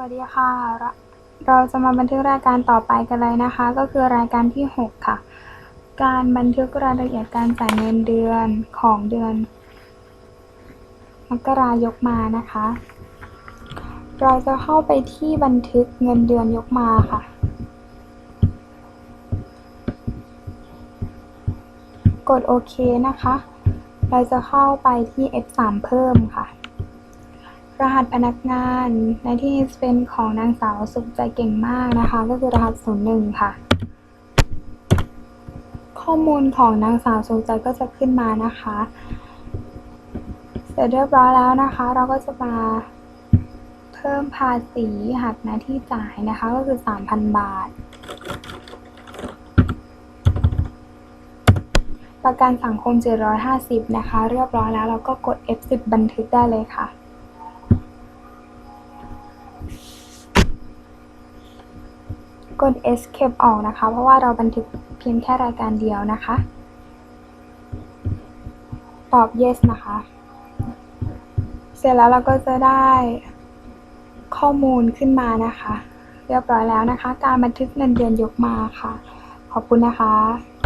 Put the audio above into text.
วัสดีค่ะเราเราจะมาบันทึกรายการต่อไปกันเลยนะคะ ก็คือรายการที่ 6 ค่ะ การบันทึกรายละเอียดการจ่ายเงินเดือนของเดือนมกรายกมานะคะ เราจะเข้าไปที่บันทึกเงินเดือนยกมาค่ะ กดโอเคนะคะ เราจะเข้าไปที่ F3 เพิ่มค่ะ รหัสพนักงานในที่นี้เป็นของนางสาวสุขใจเก่งมากนะคะ ก็คือรหัส 01 ค่ะ ข้อมูลของนางสาวสุขใจก็จะขึ้นมานะคะ เสร็จเรียบร้อยแล้วนะคะ เราก็จะมาเพิ่มภาษีหักหน้าที่จ่ายนะคะ ก็คือ 3,000 บาท ประกันสังคม 750 นะคะ เรียบร้อยแล้วเราก็กด F10 บันทึกได้เลยค่ะ กด escape ออกนะคะ เพราะว่าเราบันทึกเพียงแค่รายการเดียวนะคะ ตอบ yes นะคะ เสร็จแล้วเราก็จะได้ข้อมูลขึ้นมานะคะ เรียบร้อยแล้วนะคะ การบันทึกเงินเดือนยกมาค่ะ ขอบคุณนะคะ